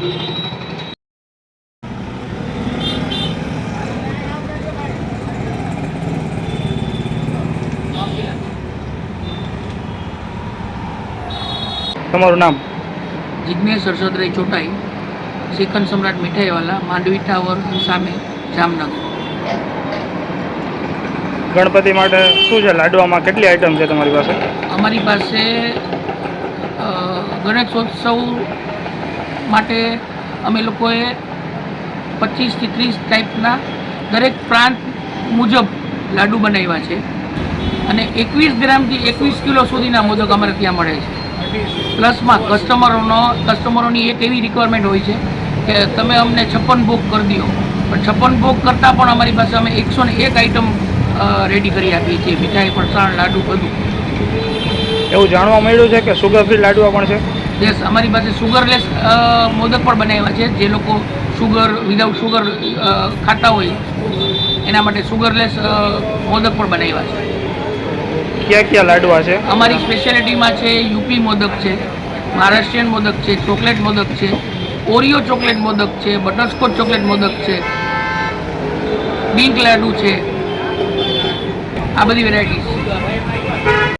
તમારું નામ? જિજ્ઞેશ હર્ષદરાય ચોટાઈ શિખન સમ્રાટ મીઠાઈવાલા માંડવી ટાવર સામે જામનગર. ગણપતિ માટે શું છે? લાડવામાં કેટલી આઈટમ છે તમારી પાસે? અમારી પાસે ગણેશોત્સવ માટે અમે લોકોએ પચીસથી ત્રીસ ટાઈપના દરેક પ્રાંત મુજબ લાડુ બનાવ્યા છે. અને એકવીસ ગ્રામથી એકવીસ કિલો સુધીના મોદક અમારે ત્યાં મળે છે. પ્લસમાં કસ્ટમરોનો કસ્ટમરોની એક એવી રિક્વાયરમેન્ટ હોય છે કે તમે અમને છપ્પન ભોગ કરી દો. પણ છપ્પન ભોગ કરતાં પણ અમારી પાસે અમે એકસો ને એક આઈટમ રેડી કરી આપીએ છીએ. મીઠાઈ, ફરસાણ, લાડુ બધું. એવું જાણવા મળ્યું છે કે સુગર ફ્રી લાડવા પણ છે? યસ અમારી પાસે સુગરલેસ મોદક પણ બનાવ્યા છે. જે લોકો સુગર વિધાઉટ સુગર ખાતા હોય એના માટે સુગરલેસ મોદક પણ બનાવ્યા છે. કયા કયા લાડવા છે? અમારી સ્પેશિયાલિટીમાં છે યુપી મોદક છે મહારાષ્ટ્રીયન મોદક છે ચોકલેટ મોદક છે ઓરિયો ચોકલેટ મોદક છે બટરસ્કોચ ચોકલેટ મોદક છે બિંક લાડુ છે. આ બધી વેરાયટીઝ